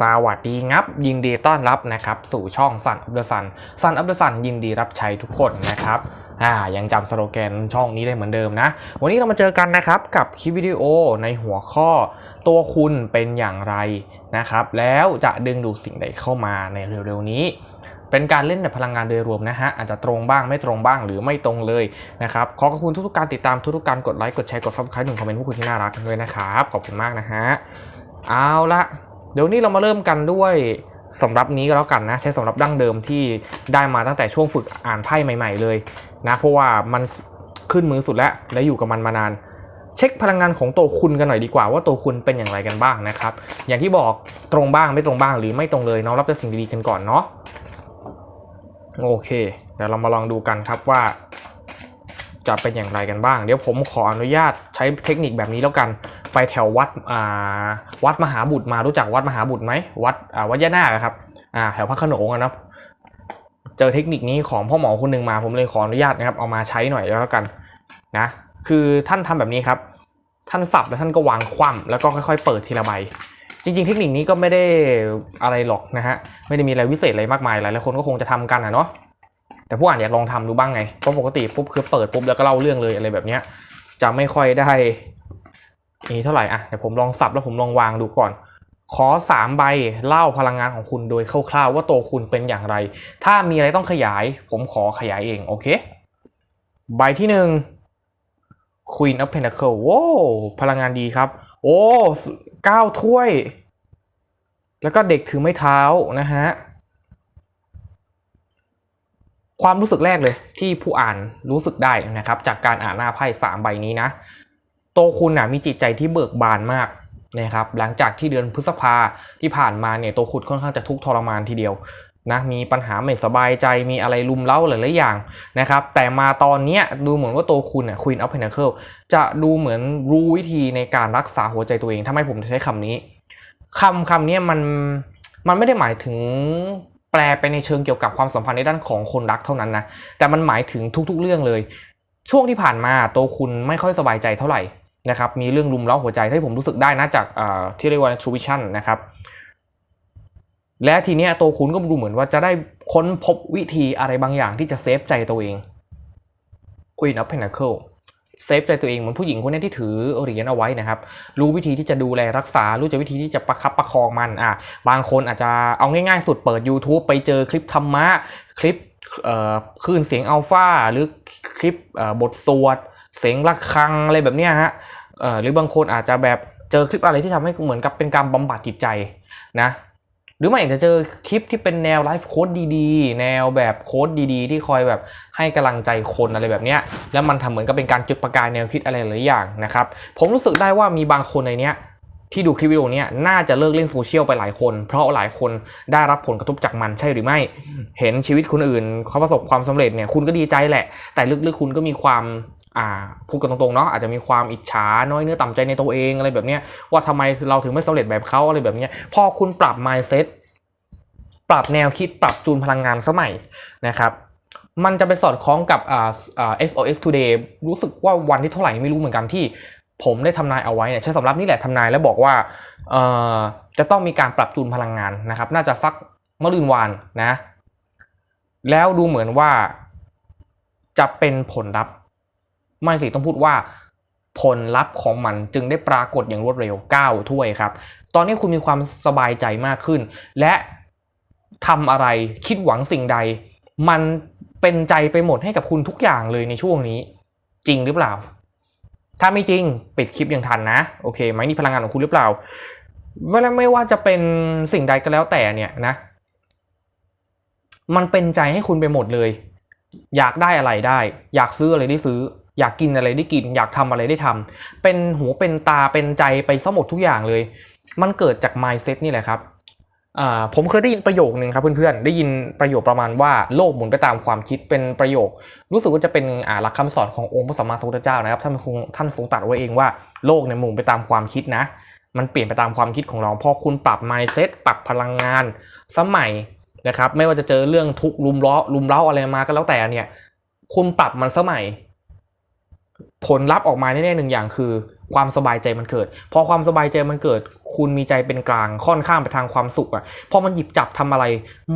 สวัสดีงับ ยินดีต้อนรับนะครับ สู่ช่องสันอัปเดอร์สันสันอัปเดอร์สันยินดีรับใช้ทุกคนนะครับอ่ายังจำสโลแกนช่องนี้ได้เหมือนเดิมนะ วันนี้เรามาเจอกันนะครับ กับคลิปวิดีโอในหัวข้อ ตัวคุณเป็นอย่างไรนะครับ แล้วจะดึงดูดสิ่งใดเข้ามาในเร็วๆนี้ เป็นการเล่นในพลังงานโดยรวมนะฮะ อาจจะตรงบ้างไม่ตรงบ้างหรือไม่ตรงเลยนะครับ ขอขอบคุณทุกๆการติดตามทุกๆการกดไลค์กดแชร์กดซับสไครต์หนึ่งคอมเมนต์พวกคุณที่น่ารักด้วยนะครับ ขอบคุณมากนะฮะ เอาละ เดี๋ยวนี้เรามาเริ่มกันด้วยสำรับนี้ก็แล้วกันนะใช้สำรับดั้งเดิมที่ได้มาตั้งแต่ช่วงฝึกอ่านไพ่ใหม่ ๆ เลยนะเพราะว่ามันขึ้นมือสุดแล้วและอยู่กับมันมานาน เช็คพลังงานของตัวคุณกันหน่อยดีกว่าว่าตัวคุณเป็นอย่างไรกันบ้างนะครับ อย่างที่บอกตรงบ้างไม่ตรงบ้างหรือไม่ตรงเลยน้องรับแต่สิ่งดีๆกันก่อนเนาะโอเค เดี๋ยวเรามาลองดูกันครับว่า จะเป็นอย่างไรกันบ้าง เดี๋ยวผมขออนุญาตใช้เทคนิคแบบนี้แล้วกัน ไปแถววัดวัดมหาบุตรมารู้จักวัดมหาบุตรไหมวัดวัดย่านาคครับแถวพระโขนงอะนะเจอเทคนิคนี้ของพ่อหมอคนหนึ่งมาผมเลยขออนุญาตนะครับเอามาใช้หน่อยแล้วกันนะคือท่านทำแบบนี้ครับ ท่านสับแล้วท่านก็วางคว่ำแล้วก็ค่อยๆ เปิดทีละใบจริงๆ เทคนิคนี้ก็ไม่ได้อะไรหรอกนะฮะไม่ได้มีอะไรวิเศษอะไรมากมายหลายคนก็คงจะทำกันนะเนาะแต่ผู้อ่านอยากลองทำดูบ้างไงเพราะปกติปุ๊บคือเปิดปุ๊บแล้วก็เล่าเรื่องเลยอะไรแบบเนี้ยจะไม่ค่อยได้ นี่เท่าไหร่อะเดี๋ยวผมลองสับแล้วผมลองวางดูก่อน ขอสามใบเล่าพลังงานของคุณโดยคร่าวๆว่าตัวคุณเป็นอย่างไร ถ้ามีอะไรต้องขยาย ผมขอขยายเองโอเค ใบที่หนึ่ง Queen of Pentacle โว้พลังงานดีครับ โอ้เก้าถ้วย แล้วก็เด็กถือไม้เท้านะฮะความรู้สึกแรกเลยที่ผู้อ่านรู้สึกได้นะครับ จากการอ่านหน้าไพ่สามใบนี้นะ โตคุณนะมีจิตใจที่เบิกบานมากนะครับหลังจากที่เดือนพฤษภาที่ผ่านมาเนี่ยตัวคุณค่อนข้างจะทุกข์ทรมานทีเดียวนะมีปัญหาไม่สบายใจมีอะไรลุมเล้าหลายๆอย่างนะครับแต่มาตอนเนี้ยดูเหมือนว่าตัวคุณเนี่ย Queen of Pentacle จะดูเหมือนรู้วิธีในการรักษาหัวใจตัวเองทำไมผมถึงใช้คำนี้คำคำนี้มันมันไม่ได้หมายถึงแปลไปในเชิงเกี่ยวกับความสัมพันธ์ในด้านของคนรักเท่านั้นนะแต่มันหมายถึงทุกๆเรื่องเลย ช่วงที่ผ่านมาตัวคุณไม่ค่อยสบายใจเท่าไหร่ นะครับมีเรื่องรุมเร้าหัวใจที่ผมรู้สึกได้นะจากที่เรียกว่า True Vision นะครับและทีเนี้ยตัวคุณก็ดูเหมือนว่าจะได้ค้นพบวิธีอะไรบางอย่างที่จะเซฟใจตัวเอง Queen of Pentacle เซฟใจตัวเองเหมือนผู้หญิงคนนี้ที่ถือเหรียญเอาไว้นะครับ รู้วิธีที่จะดูแลรักษา รู้จักวิธีที่จะประคับประคองมันอะบางคนอาจจะเอาง่ายๆสุดเปิด YouTube ไปเจอคลิปธรรมะ คลิปคลื่นเสียงอัลฟาหรือคลิปบทสวด เสียงระฆังอะไรแบบเนี้ยฮะ หรือบางคนอาจจะแบบเจอคลิปอะไรที่ทำให้เหมือนกับเป็นการบำบัดจิตใจนะหรือไม่อาจจะเจอคลิปที่เป็นแนวไลฟ์โค้ดดีๆ แนวแบบโค้ดดีๆ ที่คอยแบบให้กำลังใจคนอะไรแบบเนี้ยแล้วมันทำเหมือนกับเป็นการจุดประกายแนวคิดอะไรหลายอย่างนะครับผมรู้สึกได้ว่ามีบางคนในเนี้ย ที่ดูคลิปวิดีโอนี้น่าจะเลิกเล่นโซเชียลไปหลายคน เพราะหลายคนได้รับผลกระทบจากมันใช่หรือไม่ เห็นชีวิตคนอื่นเขาประสบความสำเร็จเนี่ยคุณก็ดีใจแหละ แต่ลึกๆคุณก็มีความอ่าพูดกันตรงๆเนาะอาจจะมีความอิจฉาน้อยเนื้อต่ำใจในตัวเองอะไรแบบเนี้ยว่าทำไมเราถึงไม่สำเร็จแบบเขาอะไรแบบเนี้ยพอคุณปรับ mindset ปรับแนวคิดปรับจูนพลังงานสมัยนะครับมันจะไปสอดคล้องกับอ่าอ่า SOS Today รู้สึกว่าวันที่เท่าไหร่ไม่รู้เหมือนกันที่ ผมได้ทำนายเอาไว้เนี่ยใช้สำรับนี่แหละทำนายแล้วบอกว่าจะต้องมีการปรับจูนพลังงานนะครับ น่าจะสักมะรืนวานนะ แล้วดูเหมือนว่า จะเป็นผลลัพธ์ ไม่สิต้องพูดว่า ผลลัพธ์ของมันจึงได้ปรากฏอย่างรวดเร็ว 9 ถ้วยครับ ตอนนี้คุณมีความสบายใจมากขึ้น และทำอะไรคิดหวังสิ่งใด มันเป็นใจไปหมดให้กับคุณทุกอย่างเลยในช่วงนี้ จริงหรือเปล่า ถ้าไม่จริงปิดคลิปอย่างทันนะโอเคไหมนี่พลังงานของคุณหรือเปล่าเวลาไม่ว่าจะเป็นสิ่งใดก็แล้วแต่เนี่ยนะมันเป็นใจให้คุณไปหมดเลย อยากได้อะไรได้ อยากซื้ออะไรได้ซื้อ อยากกินอะไรได้กิน อยากทำอะไรได้ทำเป็นหูเป็นตาเป็นใจไปซะหมดทุกอย่างเลย มันเกิดจาก mindset นี่แหละครับ ผมเคยได้ยินประโยคนึงครับเพื่อนๆ ได้ยินประโยคประมาณว่าโลกหมุนไปตามความคิดเป็นประโยค รู้สึกว่าจะเป็นหลักคำสอนขององค์พระสัมมาสัมพุทธเจ้านะครับท่านคงท่านทรงตรัสไว้เองว่าโลกเนี่ยหมุนไปตามความคิดนะ มันเปลี่ยนไปตามความคิดของเราพอคุณปรับ mindset ปรับพลังงาน สมัยนะครับไม่ว่าจะเจอเรื่องทุกลุมล้อลุมเล้าอะไรมาก็แล้วแต่เนี่ยคุณปรับมันสมัย ผลลัพธ์ออกมาแน่ๆหนึ่งอย่างคือ ความสบายใจมันเกิด พอความสบายใจมันเกิด คุณมีใจเป็นกลางค่อนข้างไปทางความสุขอะพอมันหยิบจับทำอะไร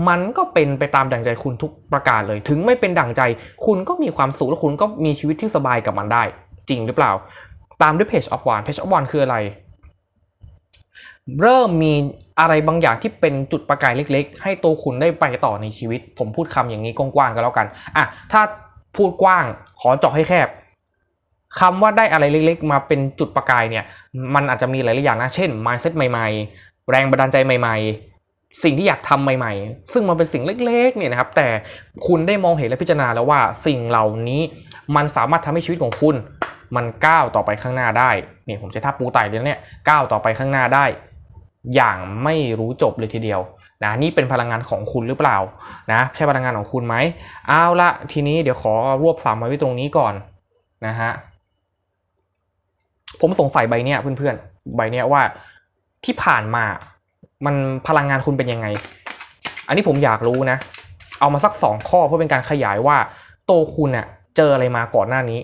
มันก็เป็นไปตามดั่งใจคุณทุกประการเลย ถึงไม่เป็นดั่งใจ คุณก็มีความสุขและคุณก็มีชีวิตที่สบายกับมันได้ จริงหรือเปล่า ตามด้วย Page of One Page of One คืออะไร เริ่มมีอะไรบางอย่างที่เป็นจุดประกายเล็ก ๆ ให้ตัวคุณได้ไปต่อในชีวิต ผมพูดคำอย่างนี้กว้างๆก็แล้วกันอะถ้าพูดกว้างขอเจาะให้แคบ คำว่าได้อะไรเล็กๆ มาเป็นจุดประกายเนี่ย มันอาจจะมีหลายๆอย่างนะ เช่น mindset ใหม่ๆ แรงบันดาลใจใหม่ ๆ สิ่งที่อยากทำใหม่ ๆ ซึ่งมันเป็นสิ่งเล็กๆเนี่ยนะครับ แต่คุณได้มองเห็นและพิจารณาแล้วว่าสิ่งเหล่านี้มันสามารถทำให้ชีวิตของคุณ มันก้าวต่อไปข้างหน้าได้ เนี่ยผมใช้ท่าปูไต่เลยเนี่ยก้าวต่อไปข้างหน้าได้ อย่างไม่รู้จบเลยทีเดียวนะนี่เป็นพลังงานของคุณหรือเปล่านะใช่พลังงานของคุณไหมเอาละทีนี้เดี๋ยวขอรวบสามไว้ตรงนี้ก่อนนะฮะ ผมสงสัยใบเนี้ยเพื่อนๆใบเนี้ยว่าที่ผ่านมามันพลังงานคุณเป็นยังไง อันนี้ผมอยากรู้นะ เอามาสักสองข้อเพื่อเป็นการขยายว่าโตคุณเน่ะเจออะไรมาก่อนหน้านี้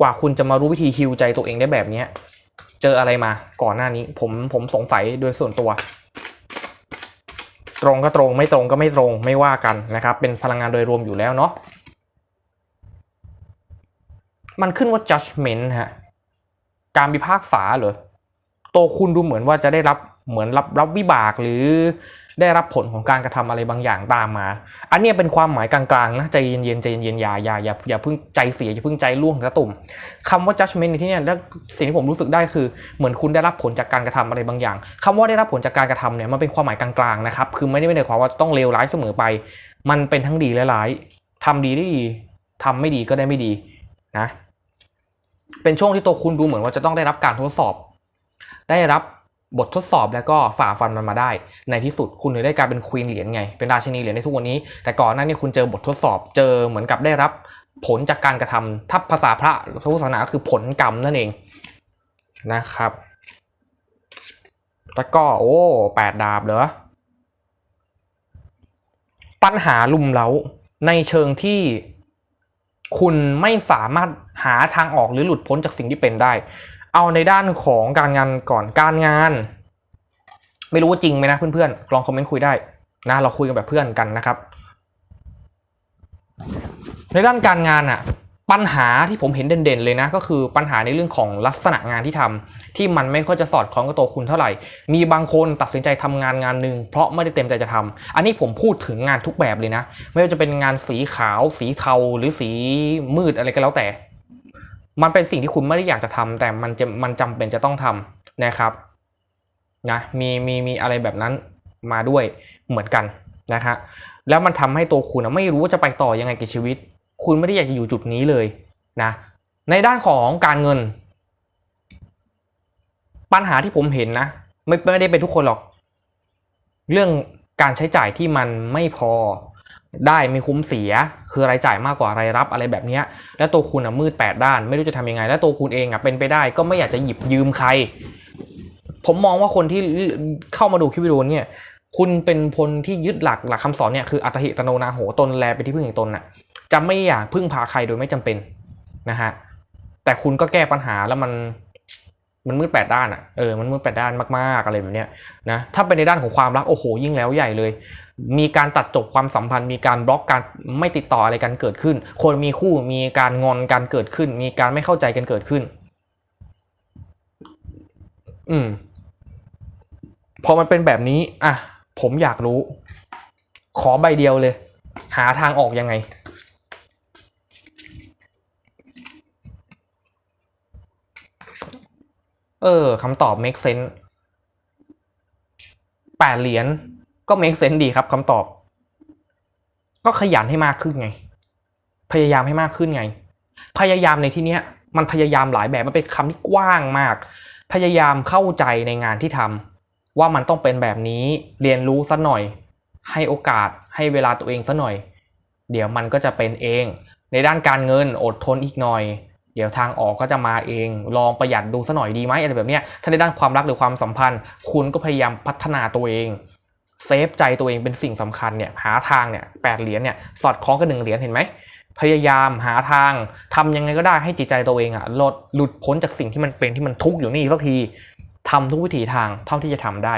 กว่าคุณจะมารู้วิธีฮิวใจตัวเองได้แบบเนี้ยเจออะไรมาก่อนหน้านี้ ผมผมสงสัยโดยส่วนตัว ตรงก็ตรงไม่ตรงก็ไม่ตรงไม่ว่ากันนะครับ เป็นพลังงานโดยรวมอยู่แล้วเนาะมันขึ้นว่า judgment ฮะ การพิพากษาเหรอโตวคุณดูเหมือนว่าจะได้รับเหมือนรับรับวิบากหรือได้รับผลของการกระทำอะไรบางอย่างตามมา อันนี้เป็นความหมายกลางๆนะใจเย็นๆใจเย็นๆอย่าอย่าอย่าอย่าเพิ่งใจเสียอย่าเพิ่งใจร่วงกระตุ่มคำว่า judgment ในที่เนี้ยแล้วสิ่งที่ผมรู้สึกได้คือ เหมือนคุณได้รับผลจากการกระทำอะไรบางอย่างคำว่าได้รับผลจากการกระทำเนี่ยมันเป็นความหมายกลางๆนะครับคือไม่ได้ไม่ได้ความว่าต้องเลวร้ายเสมอไป มันเป็นทั้งดีและร้ายทำดีได้ดีทำไม่ดีก็ได้ไม่ดีนะ เป็นช่วงที่ตัวคุณดูเหมือนว่าจะต้องได้รับการทดสอบ ได้รับบททดสอบแล้วก็ฝ่าฟันมันมาได้ ในที่สุดคุณเลยได้กลายเป็นควีนเหรียญไง เป็นราชินีเหรียญในทุกวันนี้ แต่ก่อนหน้านี้คุณเจอบททดสอบ เจอเหมือนกับได้รับผลจากการกระทำถ้าภาษาพระพุทธศาสนาคือผลกรรมนั่นเองนะครับแล้วก็โอ้แปดดาบเหรอ ปัญหาลุมเล้าในเชิงที่คุณไม่สามารถาทางออกหรือหลุดพ้นจากสิ่งที่เป็นได้ เอาในด้านของการงานก่อนการงาน ไม่รู้ว่าจริงไหมนะเพื่อนๆลองคอมเมนต์คุยได้นะเราคุยกันแบบเพื่อนกันนะครับ ในด้านการงานอะปัญหาที่ผมเห็นเด่นๆเลยนะก็คือปัญหาในเรื่องของลักษณะงานที่ทำที่มันไม่ค่อยจะสอดคล้องกับตัวคุณเท่าไหร่ มีบางคนตัดสินใจทำงานงานหนึ่งเพราะไม่ได้เต็มใจจะทำอันนี้ผมพูดถึงงานทุกแบบเลยนะ ไม่ว่าจะเป็นงานสีขาว สีเทาหรือสีมืดอะไรก็แล้วแต่ มันเป็นสิ่งที่คุณไม่ได้อยากจะทำแต่มันจะมันจำเป็นจะต้องทำนะครับนะมีมีมีอะไรแบบนั้นมาด้วยเหมือนกันนะฮะแล้วมันทำให้ตัวคุณอะไม่รู้ว่าจะไปต่อยังไงกับชีวิต คุณไม่ได้อยากจะอยู่จุดนี้เลยนะในด้านของการเงิน ปัญหาที่ผมเห็นนะไม่ไม่ได้เป็นทุกคนหรอก เรื่องการใช้จ่ายที่มันไม่พอ ได้ไม่คุ้มเสีย คือรายจ่ายมากกว่ารายรับอะไรแบบนี้แล้วตัวคุณอะมืดแปดด้าน ไม่รู้จะทำยังไง แล้วตัวคุณเองอะเป็นไปได้ ก็ไม่อยากจะหยิบยืมใคร ผมมองว่าคนที่เข้ามาดูคลิปวิดีโอเนี่ยคุณเป็นคนที่ยึดหลักหลักคำสอนเนี่ยคืออัตหิตโนนาโหตนแลไปนที่พึ่งแห่งตนน่ะจะไม่อยากพึ่งพาใครโดยไม่จำเป็นนะฮะแต่คุณก็แก้ปัญหาแล้วมันมันมืดแปดด้านอะเออมันมืดแปดด้านมากๆอะไรแบบเนี้ยนะถ้าเป็นในด้านของความรักโอ้โหยิ่งแล้วใหญ่เลย มีการตัดจบความสัมพันธ์ มีการบล็อกการไม่ติดต่ออะไรกันเกิดขึ้น คนมีคู่มีการงอนกันเกิดขึ้น มีการไม่เข้าใจกันเกิดขึ้น อืมพอมันเป็นแบบนี้ อะ ผมอยากรู้ ขอใบเดียวเลย หาทางออกยังไง เออคำตอบ make sense แปดเหรียญ ก็ make sense ดีครับคำตอบ ก็ขยันให้มากขึ้นไง พยายามให้มากขึ้นไง พยายามในที่เนี้ย มันพยายามหลายแบบมันเป็นคำที่กว้างมาก พยายามเข้าใจในงานที่ทำว่ามันต้องเป็นแบบนี้เรียนรู้สัหน่อย ให้โอกาสให้เวลาตัวเองสัหน่อย เดี๋ยวมันก็จะเป็นเอง ในด้านการเงินอดทนอีกหน่อยเดี๋ยวทางออกก็จะมาเอง ลองประหยัดดูสัหน่อยดีไหมอะไรแบบเนี้ยถ้าในด้านความรักหรือความสัมพันธ์ คุณก็พยายามพัฒนาตัวเอง เซฟใจตัวเองเป็นสิ่งสำคัญเนี่ยหาทางเนี่ยแปดเหรียญเนี่ยสอดคล้องกับหนึ่งเหรียญเห็นไหมพยายามหาทางทำยังไงก็ได้ให้จิตใจตัวเองอะลดหลุดพ้นจากสิ่งที่มันเป็นที่มันทุกข์อยู่นี่สักทีทำทุกวิถีทางเท่าที่จะทำได้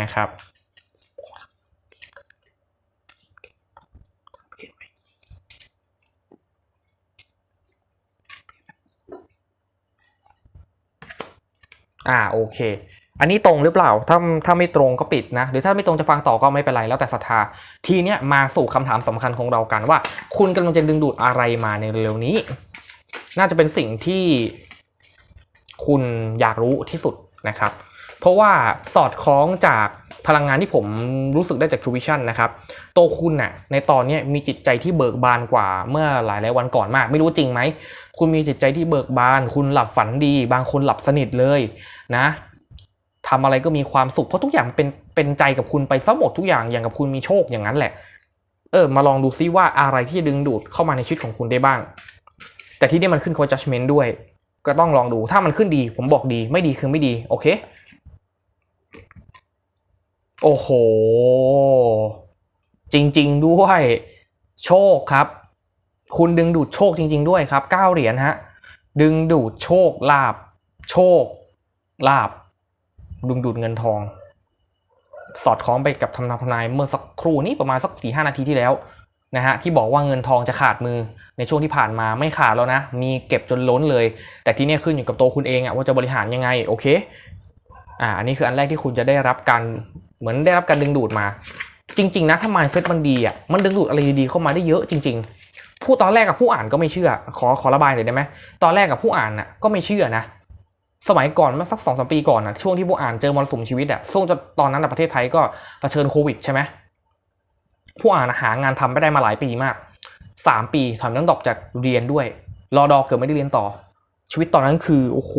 นะครับอ่าโอเค อันนี้ตรงหรือเปล่า ถ้าถ้าไม่ตรงก็ปิดนะ หรือถ้าไม่ตรงจะฟังต่อก็ไม่เป็นไรแล้วแต่ศรัทธา ทีเนี้ยมาสู่คำถามสำคัญของเรากันว่า คุณกำลังจะดึงดูดอะไรมาในเร็วนี้ น่าจะเป็นสิ่งที่คุณอยากรู้ที่สุดนะครับ เพราะว่าสอดคล้องจากพลังงานที่ผมรู้สึกได้จาก True Vision นะครับตัวคุณน่ะในตอนเนี้ยมีจิตใจที่เบิกบานกว่าเมื่อหลายหลายวันก่อนมาก ไม่รู้จริงไหม คุณมีจิตใจที่เบิกบาน คุณหลับฝันดี บางคนหลับสนิทเลยนะ ทำอะไรก็มีความสุขเพราะทุกอย่างเป็นเป็นใจกับคุณไปซะหมดทุกอย่างอย่างกับคุณมีโชคอย่างนั้นแหละ เออ มาลองดูซิว่าอะไรที่จะดึงดูดเข้ามาในชีวิตของคุณได้บ้าง แต่ที่นี่มันขึ้นคอ judgment ด้วย ก็ต้องลองดูถ้ามันขึ้นดีผมบอกดีไม่ดีคือไม่ดีโอเค โอ้โห จริง ๆ ด้วยโชคครับ คุณดึงดูดโชคจริง ๆ ด้วยครับเก้าเหรียญฮะดึงดูดโชคลาบ โชคลาบ ดึงดูดเงินทอง สอดคล้องไปกับทำนายทำนายเมื่อสักครู่นี้ประมาณสักสี่ห้านาทีที่แล้วนะฮะที่บอกว่าเงินทองจะขาดมือในช่วงที่ผ่านมาไม่ขาดแล้วนะ มีเก็บจนล้นเลย แต่ที่นี้ยขึ้นอยู่กับตัวคุณเองอะว่าจะบริหารยังไงโอเคอ่าอันนี้คืออันแรกที่คุณจะได้รับการเหมือนได้รับการดึงดูดมา จริง ๆ นะถ้า mindset มันดีอะมันดึงดูดอะไรดีๆเข้ามาได้เยอะจริง ๆ ผู้ตอนแรกกับผู้อ่านก็ไม่เชื่อ ขอขอระบายหน่อยได้ไหมตอนแรกกับผู้อ่านน่ะก็ไม่เชื่อนะ สมัยก่อนเมื่อสักสองสามปีก่อนน่ะช่วงที่ผู้อ่านเจอมรสุมชีวิตอะช่วงจะตอนนั้นน่ะประเทศไทยก็เผชิญโควิดใช่ไหมผู้อ่านหางานทำไม่ได้มาหลายปีมากสามปีถอนต้องดอกจากเรียนด้วยรอดอเกือบไม่ได้เรียนต่อ ชีวิตตอนนั้นคือโอ้โห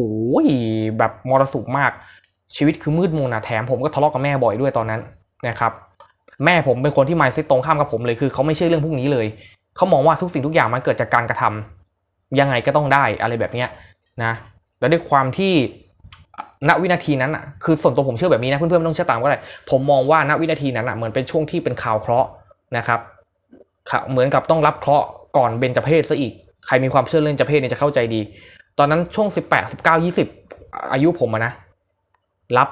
แบบมรสุมมาก ชีวิตคือมืดมนนะแถมผมก็ทะเลาะกับแม่บ่อยด้วยตอนนั้นนะครับแม่ผมเป็นคนที่มายเซตตรงข้ามกับผมเลยคือเขาไม่เชื่อเรื่องพวกนี้เลยเขามองว่าทุกสิ่งทุกอย่างมันเกิดจากการกระทำยังไงก็ต้องได้อะไรแบบเนี้ยนะ แล้วด้วยความที่ณวินาทีนั้นอะคือส่วนตัวผมเชื่อแบบนี้นะเพื่อนๆไม่ต้องเชื่อตามก็ได้ผมมองว่าณวินาทีนั้นอะเหมือนเป็นช่วงที่เป็นข่าวเคราะห์นะครับเหมือนกับต้องรับเคราะห์ก่อนเบญจเพศซะอีก ใครมีความเชื่อเรื่องเบญจเพศเนี่ยจะเข้าใจดี ตอนนั้นช่วง 18 19 20 อายุผมนะ รับ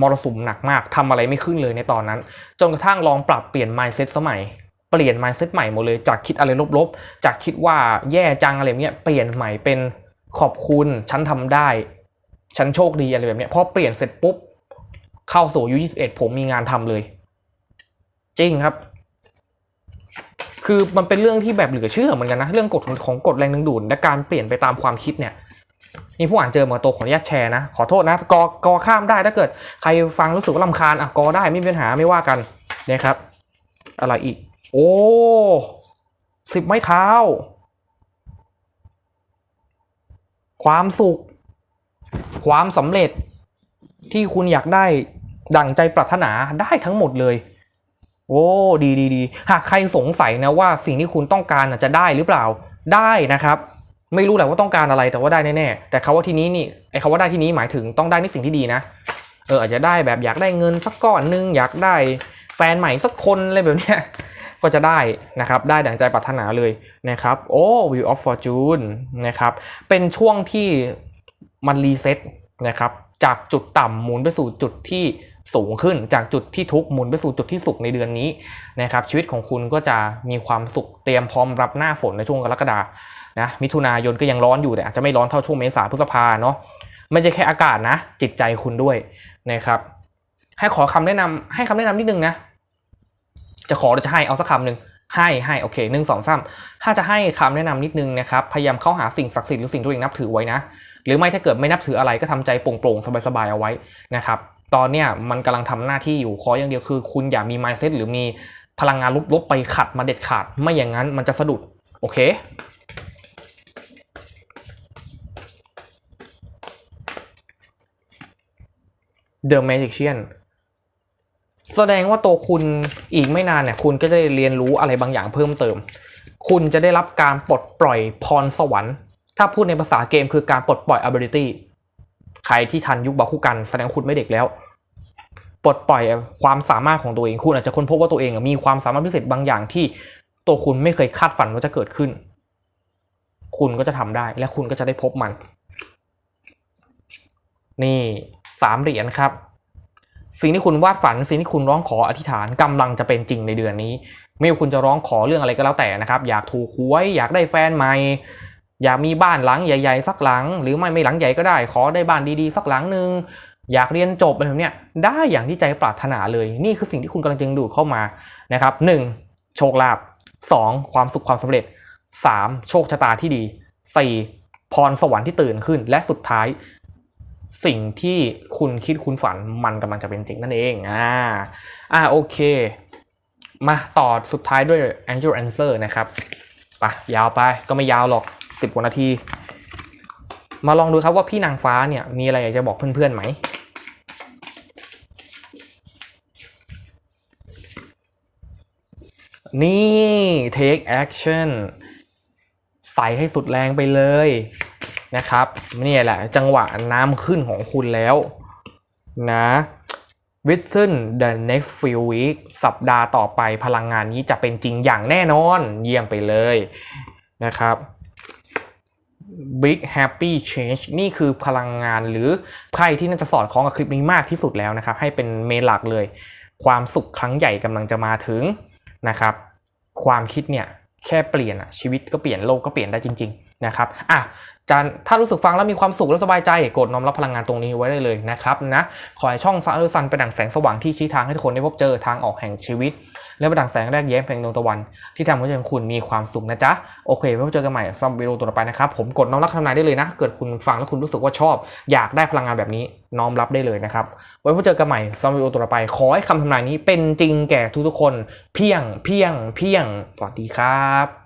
มรสุมหนักมากทำอะไรไม่ขึ้นเลยในตอนนั้น จนกระทั่งลองปรับเปลี่ยน mindset สมัยเปลี่ยน mindset ใหม่หมดเลยจากคิดอะไรลบๆ จากคิดว่าแย่จังอะไรเนี้ยเปลี่ยนใหม่เป็น ขอบคุณฉันทำได้ ฉันโชคดีอะไรแบบเนี้ยพอเปลี่ยนเสร็จปุ๊บ เข้าสู่อายุ21ผมมีงานทำเลย จริงครับ คือมันเป็นเรื่องที่แบบเหลือเชื่อเหมือนกันนะ เรื่องกฎของกฎแรงดึงดูดและการเปลี่ยนไปตามความคิดเนี่ยนี่ผู้อ่านเจอมาตัวขออนุญาตแชร์นะ ขอโทษนะกอกอข้ามได้ถ้าเกิด ใครฟังรู้สึกว่าลำคาญอะกอได้ไม่มีปัญหาไม่ว่ากันนะครับ อะไรอีก โอ้สิบไม้เท้า ความสุข ความสำเร็จที่คุณอยากได้ดั่งใจปรารถนาได้ทั้งหมดเลย โอ้ดีดีดีหากใครสงสัยนะว่าสิ่งที่คุณต้องการจะได้หรือเปล่าได้นะครับ ไม่รู้แหละว่าต้องการอะไรแต่ว่าได้แน่ๆแต่คาว่าที่นี้นี่ไอ้คาว่าได้ที่นี้หมายถึงต้องได้ในสิ่งที่ดีนะเอออาจจะได้แบบอยากได้เงินสักก้อนหนึงอยากได้แฟนใหม่สักคนอะไรแบบเนี้ย ก็จะได้นะครับได้ดั่งใจปรารถนาเลยนะครับโอ้ Wheel of Fortune นะครับเป็นช่วงที่มันรีเซ็ตนะครับจากจุดต่ำหมุนไปสู่จุดที่สูงขึ้นจากจุดที่ทุกข์หมุนไปสู่จุดที่สุขในเดือนนี้นะครับชีวิตของคุณก็จะมีความสุขเตรียมพร้อมรับหน้าฝนในช่วงกรกฎานะมิถุนายนก็ยังร้อนอยู่แต่อาจจะไม่ร้อนเท่าช่วงเมษาพฤษภาเนาะไม่ใช่แค่อากาศนะ จิตใจคุณด้วยนะครับให้ขอคำแนะนำให้คำแนะนำนิดนึงนะ จะขอหรือจะให้เอาสักคำหนึ่งให้ให้โอเคหนึ่งสองสามถ้าจะให้คำแนะนำนิดนึงนะครับพยายามเข้าหาสิ่งศักดิ์สิทธิ์หรือสิ่งที่ตัวเองนับถือไว้นะ หรือไม่ถ้าเกิดไม่นับถืออะไรก็ทำใจโปร่งๆสบายๆเอาไว้นะครับตอนเนี้ยมันกำลังทำหน้าที่อยู่ขออย่างเดียวคือ คุณอย่ามี mindset หรือมีพลังงานลบๆไปขัดมาเด็ดขาด ไม่อย่างนั้นมันจะสะดุดโอเค The Magician แสดงว่าตัวคุณอีกไม่นานเนี่ยคุณก็จะได้เรียนรู้อะไรบางอย่างเพิ่มเติม คุณจะได้รับการปลดปล่อยพรสวรรค์ ถ้าพูดในภาษาเกมคือการปลดปล่อย ability ใครที่ทันยุคบาคุกัน แสดงคุณไม่เด็กแล้ว ปลดปล่อยความสามารถของตัวเองคุณอาจจะค้นพบว่าตัวเองมีความสามารถพิเศษบางอย่างที่ตัวคุณไม่เคยคาดฝันว่าจะเกิดขึ้น คุณก็จะทำได้และคุณก็จะได้พบมัน นี่สามเหรียญครับ สิ่งที่คุณวาดฝัน สิ่งที่คุณร้องขออธิษฐานกำลังจะเป็นจริงในเดือนนี้ ไม่ว่าคุณจะร้องขอเรื่องอะไรก็แล้วแต่นะครับ อยากถูกหวย อยากได้แฟนใหม่ อยากมีบ้านหลังใหญ่ ๆ สักหลัง หรือไม่ไม่หลังใหญ่ก็ได้ ขอได้บ้านดีๆ สักหลังหนึ่งอยากเรียนจบอะไรแบบเนี้ยได้อย่างที่ใจปรารถนาเลย นี่คือสิ่งที่คุณกำลังจึงดูดเข้ามานะครับหนึ่งโชคลาภสองความสุขความสำเร็จสามโชคชะตาที่ดีสี่พรสวรรค์ที่ตื่นขึ้น และสุดท้าย สิ่งที่คุณคิดคุณฝันมันกำลังจะเป็นจริงนั่นเอง อ่า อ่าโอเค มาต่อสุดท้ายด้วย Angel Answer นะครับไปยาวไปก็ไม่ยาวหรอก 10กว่านาที มาลองดูครับว่าพี่นางฟ้าเนี่ย มีอะไรอยากจะบอกเพื่อนๆไหมนี่ take action ใส่ให้สุดแรงไปเลย นะครับนี่แหละจังหวะน้ำขึ้นของคุณแล้วนะ within the next few week สัปดาห์ต่อไปพลังงานนี้จะเป็นจริงอย่างแน่นอนเยี่ยมไปเลยนะครับ big happy change นี่คือพลังงานหรือไพ่ที่น่าจะสอดคล้องกับคลิปนี้มากที่สุดแล้วนะครับ ให้เป็นเมนหลักเลย ความสุขครั้งใหญ่กำลังจะมาถึงนะครับ ความคิดเนี่ย แค่เปลี่ยนอะชีวิตก็เปลี่ยนโลกก็เปลี่ยนได้จริง ๆ นะครับอะจานถ้ารู้สึกฟังแล้วมีความสุขและสบายใจกดน้อมรับพลังงานตรงนี้ไว้ได้เลยนะครับนะขอให้ช่องซันซันเป็นดั่งแสงสว่างที่ชี้ทางให้ทุกคนได้พบเจอทางออกแห่งชีวิต และเป็นดั่งแสงแรกแย้มแผงดวงตะวัน ที่ทำให้ชีวิตของคุณมีความสุขนะจ๊ะ โอเคไว้พบเจอกันใหม่สำหรับวิดีโอต่อไปนะครับ ผมกดน้อมรับทำนายได้เลยนะ เกิดคุณฟังแล้วคุณรู้สึกว่าชอบ อยากได้พลังงานแบบนี้น้อมรับได้เลยนะครับ ไว้พบเจอกันใหม่สำหรับวิดีโอต่อไป ขอให้คำทำนายนี้เป็นจริงแก่ทุกๆคน เพียงเพียงเพียงสวัสดีครับ